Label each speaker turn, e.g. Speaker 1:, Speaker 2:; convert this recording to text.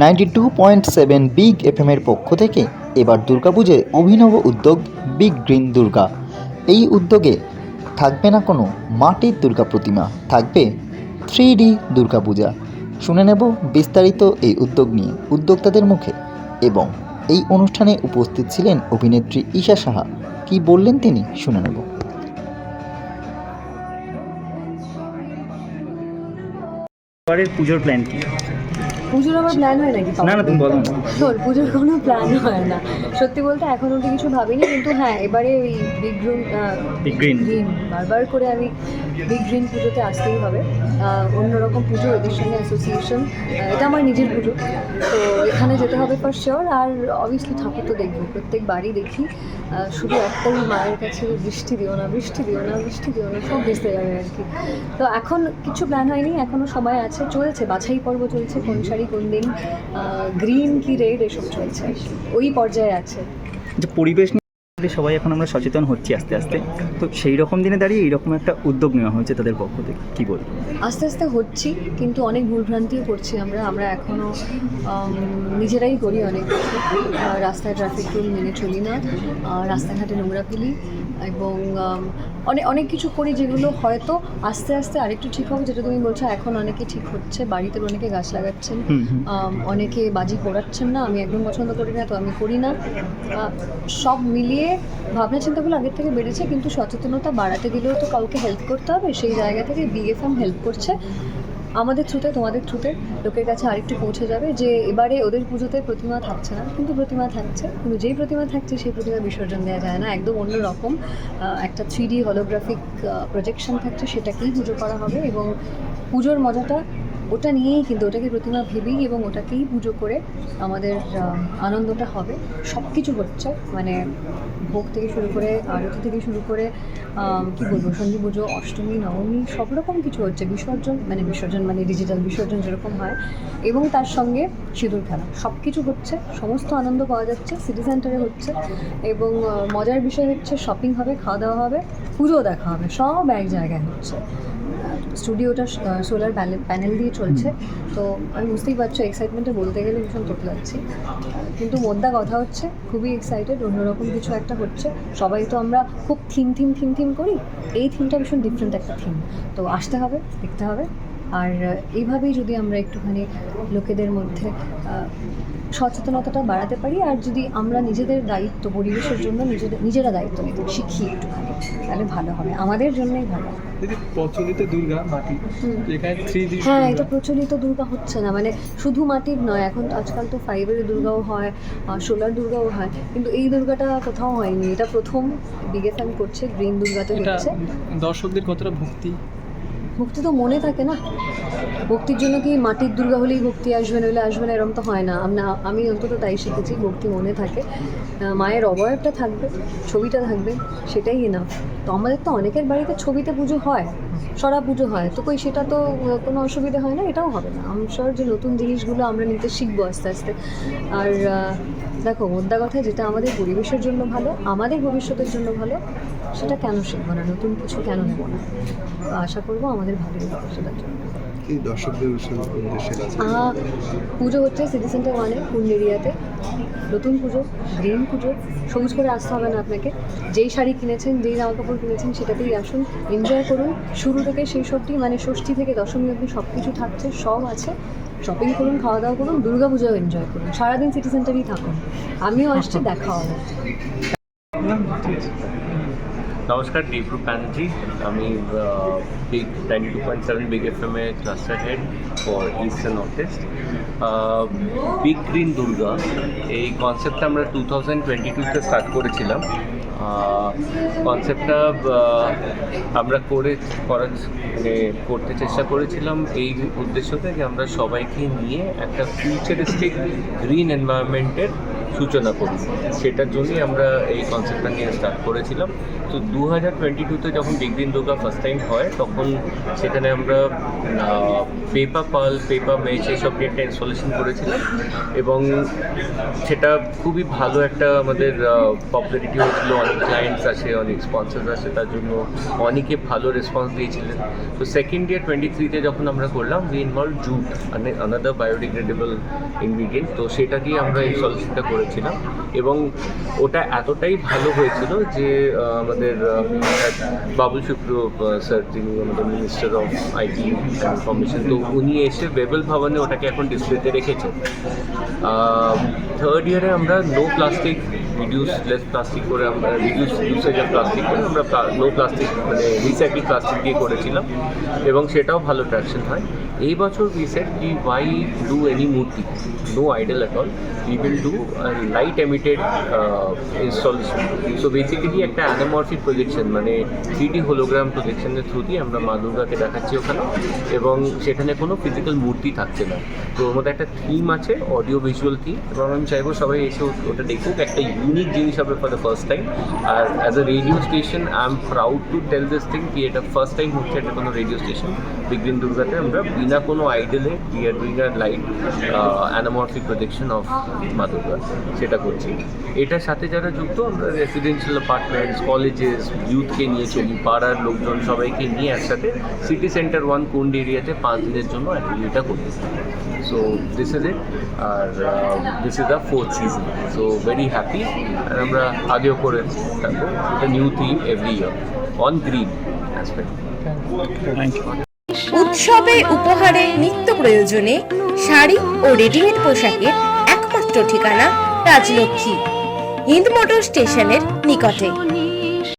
Speaker 1: Ninety two point seven big এফএমের পক্ষ থেকে এবার দুর্গাপুজোয় অভিনব উদ্যোগ বিগ গ্রিন দুর্গা। এই উদ্যোগে থাকবে না কোনো মাটির দুর্গা প্রতিমা, থাকবে থ্রি ডি দুর্গাপূজা। শুনে নেব বিস্তারিত এই উদ্যোগ নিয়ে উদ্যোক্তাদের মুখে এবং এই অনুষ্ঠানে উপস্থিত ছিলেন অভিনেত্রী ঈশা সাহা। কি বললেন তিনি শুনে নেব।
Speaker 2: পুজোর প্ল্যান কি?
Speaker 3: পুজোর আবার প্ল্যান হয় নাকি
Speaker 2: না না তুমি বলো
Speaker 3: শোন পুজোর কোনো প্ল্যান হয় না। সত্যি বলতে এখন অব্দি কিছু ভাবিনি কিন্তু হ্যাঁ এবারে ওই big green
Speaker 2: big green
Speaker 3: green বারবার করে আমি বিগ গ্রিন পুজোতে আসতেই হবে। অন্যরকম পুজো এদের সঙ্গে অ্যাসোসিয়েশন এটা আমার নিজের পুজো। তো এখানে যেতে হবে ফর শিওর আর অবভিয়াসলি ঠাকুর তো দেখব প্রত্যেক বাড়ি দেখি। শুধু একটাই মায়ের কাছে বৃষ্টি দিও না, বৃষ্টি দিও না, বৃষ্টি দিও না, সব ভেসতে যাবে আর কি। তো এখন কিছু প্ল্যান হয়নি এখনও সময় আছে, চলছে, বাছাই পর্ব চলছে, কোন শাড়ি, কোন দিন গ্রিন কি রেড এসব চলছে। ওই পর্যায়ে আছে।
Speaker 2: যে পরিবেশ সবাই এখন আমরা সচেতন হচ্ছি আস্তে আস্তে। তো সেই রকম দিনে দাঁড়িয়ে এইরকম একটা উদ্যোগ নেওয়া হয়েছে তাদের পক্ষ থেকে। কী বলব?
Speaker 3: আস্তে আস্তে হচ্ছি কিন্তু অনেক ভুলভ্রান্তিও করছি আমরা। আমরা এখনও নিজেরাই করি অনেক রাস্তায় ট্রাফিক রুল মেনে চলি না। রাস্তাঘাটে নোংরা ফেলি এবং অনেক অনেক কিছু করি যেগুলো হয়তো আস্তে আস্তে আরেকটু ঠিক হবে। যেটা তুমি বলছো এখন অনেকে ঠিক হচ্ছে। বাড়িতে অনেকে গাছ লাগাচ্ছেন। অনেকে বাজি পোড়াচ্ছেন না। আমি একদম পছন্দ করি না তো আমি করি না। সব মিলিয়ে ভাবনা চিন্তাগুলো আগের থেকে বেড়েছে কিন্তু সচেতনতা বাড়াতে গেলেও তো কাউকে হেল্প করতে হবে। সেই জায়গা থেকে বিএফএম হেল্প করছে। আমাদের থ্রুতে তোমাদের থ্রুতে লোকের কাছে আরেকটু পৌঁছে যাবে যে এবারে ওদের পুজোতে প্রতিমা থাকছে না কিন্তু প্রতিমা থাকছে। কিন্তু যেই প্রতিমা থাকছে সেই প্রতিমা বিসর্জন দেওয়া যায় না। একদম অন্যরকম আহ, একটা থ্রি ডি হলোগ্রাফিক প্রজেকশন থাকছে সেটাকেই পুজো করা হবে। এবং পুজোর মজাটা ওটা নিয়েই কিন্তু, ওটাকে প্রতিমা ভেবেই এবং ওটাকেই পুজো করে আমাদের আনন্দটা হবে। সব কিছু হচ্ছে মানে ভোগ থেকে শুরু করে আরতি থেকে শুরু করে কি বলব, সন্ধি পুজো, অষ্টমী, নবমী, সব রকম কিছু হচ্ছে। বিসর্জন মানে বিসর্জন মানে ডিজিটাল বিসর্জন যেরকম হয়। এবং তার সঙ্গে সিঁদুর খেলা। সব কিছু হচ্ছে, সমস্ত আনন্দ পাওয়া যাচ্ছে সিটি সেন্টারে হচ্ছে। এবং মজার বিষয় হচ্ছে শপিং হবে, খাওয়া দাওয়া হবে, পুজো দেখা হবে, সব এক জায়গায় হচ্ছে। স্টুডিওটা সোলার প্যানেল দিয়ে চলছে। তো আমি বুঝতেই পারছ এক্সাইটমেন্টে বলতে গেলে ভীষণ তোত লাগছি। কিন্তু মোদ্দা কথা হচ্ছে খুবই এক্সাইটেড অন্যরকম কিছু একটা হচ্ছে। সবাই তো আমরা খুব থিম থিম থিম থিম করি। এই থিমটা ভীষণ ডিফারেন্ট একটা থিম তো আসতে হবে দেখতে হবে। আর এইভাবেই যদি আমরা একটুখানি লোকেদের মধ্যে সচেতনতাটা বাড়াতে পারি আর যদি আমরা নিজেদের দায়িত্ব পরিবেশের জন্য নিজেদের নিজেরা দায়িত্ব নিতে শিখি একটুখানি তাহলে ভালো হবে। আমাদের জন্যই ভালো।
Speaker 4: প্রচলিত দুর্গা মাটি
Speaker 3: হ্যাঁ এটা প্রচলিত দুর্গা হচ্ছে না মানে শুধু মাটির নয় এখন আজকাল তো ফাইবারের দুর্গাও হয় সোলার দুর্গাও হয় কিন্তু এই দুর্গাটা কোথাও হয়নি। এটা প্রথম বিগেফান করছে গ্রিন দুর্গাতে হচ্ছে।
Speaker 4: দর্শকদের কতটা ভক্তি?
Speaker 3: ভক্তি তো মনে থাকে না। ভক্তির জন্য কি মাটির দুর্গা হলেই ভক্তি আসবে, নইলে আসবে না এরকম তো হয় না। আমরা, আমি অন্তত তাই শিখেছি, ভক্তি মনে থাকে। মায়ের অবয়বটা থাকবে, ছবিটা থাকবে, সেটাই না তো আমাদের তো অনেকের বাড়িতে ছবিতে পুজো হয়। সরা পুজো হয়। তো কই সেটা তো কোনো অসুবিধা হয় না, এটাও হবে না। আমি যে নতুন জিনিসগুলো আমরা নিতে শিখব আস্তে আস্তে। আর দেখো, মোদ্দা কথা যেটা আমাদের পরিবেশের জন্য ভালো, আমাদের ভবিষ্যতের জন্য ভালো, সেটা কেন শিখব না? নতুন কিছু কেন নেব না? আশা করব আমাদের ভালোই হবে সেটার জন্য।
Speaker 5: কি দর্শকদের উদ্দেশ্যে
Speaker 3: পুজো হচ্ছে সিটি সেন্টার ওয়ানে এরিয়াতে নতুন পুজো গ্রিন পুজো সবুজ করে আসতে হবে না আপনাকে। যেই শাড়ি কিনেছেন যেই জামা কাপড় কিনেছেন সেটাতেই আসুন এনজয় করুন। শুরু থেকে সেই অবধি মানে ষষ্ঠী থেকে দশমী অবধি সব কিছু থাকছে সব আছে। শপিং করুন খাওয়া দাওয়া করুন দুর্গা পুজোও এনজয় করুন। সারাদিন সিটি সেন্টারেই থাকুন। আমিও আসছি দেখা হবে।
Speaker 6: নমস্কার দীপ্রু ব্যানার্জি আমি big ninety two point seven big F M A cluster head for east and north big green Durga. এই কনসেপ্টটা আমরা টু থাউজেন্ড টোয়েন্টি টুতে স্টার্ট করেছিলাম। কনসেপ্টটা আমরা করে, করার মানে করতে চেষ্টা করেছিলাম এই উদ্দেশ্যতে যে আমরা সবাইকে নিয়ে একটা ফিউচারিস্টিক গ্রিন এনভায়রনমেন্টের সূচনা করি। সেটার জন্যই আমরা এই কনসেপ্টটা নিয়ে স্টার্ট করেছিলাম। তো দু হাজার টোয়েন্টি টুতে যখন বিগ দিন দুর্গা ফার্স্ট টাইম হয়, তখন সেখানে আমরা পেপার পাল পেপার মেচ এসব নিয়ে একটা ইনস্টলেশন করেছিলাম। এবং সেটা খুবই ভালো একটা আমাদের পপুলারিটি হয়েছিল। অনেক ক্লায়েন্টস আছে অনেক স্পন্সার্স আছে তার জন্য অনেকে ভালো রেসপন্স দিয়েছিলেন। তো সেকেন্ড ইয়ার টোয়েন্টি থ্রিতে যখন আমরা করলাম we involve jute another biodegradable ingredient তো সেটা দিয়ে আমরা ইনস্টলেশনটা করেছিলাম এবং ওটা এতটাই ভালো হয়েছিল যে আমাদের বাবুল শুক্র স্যার যিনি আমাদের মিনিস্টার অফ আইটি ইনফরমেশন তো উনি এসে বেবেল ভবনে ওটাকে এখন ডিসপ্লেতে রেখেছেন। থার্ড ইয়ারে আমরা no plastic reduce less plastic করে আমরা রিডিউস ইউসেজ অফ প্লাস্টিক করে আমরা নো প্লাস্টিক মানে রিসাইকেল প্লাস্টিক দিয়ে করেছিলাম এবং সেটাও ভালো ট্র্যাকশন হয়। এই বছর উই সেট কি ওয়াই ডু এনি মূর্তি no idol at all we will do light emitted installation so basically একটা অ্যানামরফিক প্রজেকশন মানে থ্রি ডি হোলোগ্রাম প্রজেকশনের থ্রু দিয়ে আমরা মা দুর্গাকে দেখাচ্ছি ওখানে এবং সেখানে কোনো ফিজিক্যাল মূর্তি থাকছে না। তো ওর মধ্যে একটা থিম আছে অডিও ভিজুয়াল থিম এবং আমি চাইব সবাই এসে ওটা দেখুক, একটা ইউনিক জিনিস হবে for the first time R as a radio station I am proud to tell this thing কি এটা ফার্স্ট টাইম হচ্ছে এটা কোনো রেডিও স্টেশন বিগদিন দুর্গাতে আমরা বিনা কোনো আইডলে we are doing a light anamorphic projection of মা দুর্গা সেটা করছি এটার সাথে যারা যুক্ত, আমরা রেসিডেন্সিয়াল অ্যাপার্টমেন্টস কলেজেস ইউথকে নিয়ে চলি, পাড়ার লোকজন সবাইকে নিয়ে একসাথে সিটি সেন্টার ওয়ান কুন্ড এরিয়াতে পাঁচ দিনের জন্য এটা করি। So this is it R this is the fourth season so very happy আর আমরা আগেও করে থাকব। এটা new theme every year on green aspect
Speaker 7: উৎসবে উপহারে নিত্য প্রয়োজনে শাড়ি ও রেডিমেড পোশাকের একমাত্র ঠিকানা রাজলক্ষ্মী হিন্দ মোটর স্টেশনের নিকটে।